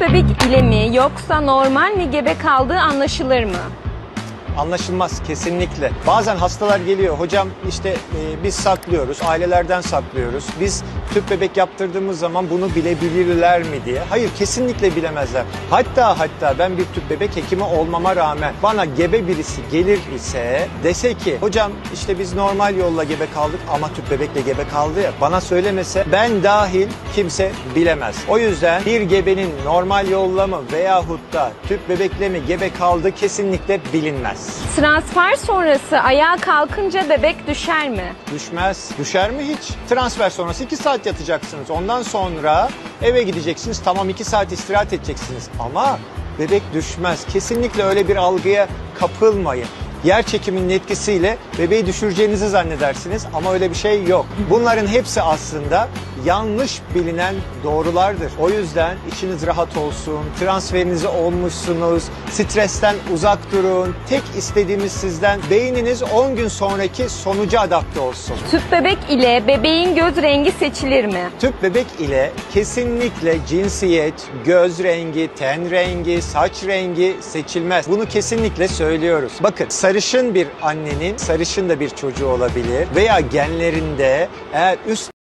Bebek ile mi yoksa normal mi gebe kaldığı anlaşılır mı? Anlaşılmaz kesinlikle. Bazen hastalar geliyor. Hocam işte e, biz saklıyoruz, ailelerden saklıyoruz. Biz tüp bebek yaptırdığımız zaman bunu bilebilirler mi diye. Hayır kesinlikle bilemezler. Hatta hatta ben bir tüp bebek hekimi olmama rağmen bana gebe birisi gelir ise dese ki hocam işte biz normal yolla gebe kaldık ama tüp bebekle gebe kaldı ya bana söylemese ben dahil kimse bilemez. O yüzden bir gebenin normal yolla mı veyahut da tüp bebekle mi gebe kaldığı kesinlikle bilinmez. Transfer sonrası ayağa kalkınca bebek düşer mi? Düşmez. Düşer mi hiç? Transfer sonrası 2 saat yatacaksınız. Ondan sonra eve gideceksiniz. Tamam 2 saat istirahat edeceksiniz. Ama bebek düşmez. Kesinlikle öyle bir algıya kapılmayın. Yer çekiminin etkisiyle bebeği düşüreceğinizi zannedersiniz ama öyle bir şey yok. Bunların hepsi aslında yanlış bilinen doğrulardır. O yüzden içiniz rahat olsun, transferinizi olmuşsunuz, stresten uzak durun. Tek istediğimiz sizden beyniniz 10 gün sonraki sonuca adapte olsun. Tüp bebek ile bebeğin göz rengi seçilir mi? Tüp bebek ile kesinlikle cinsiyet, göz rengi, ten rengi, saç rengi seçilmez. Bunu kesinlikle söylüyoruz. Bakın sarışın bir annenin sarışın da bir çocuğu olabilir veya genlerinde eğer üst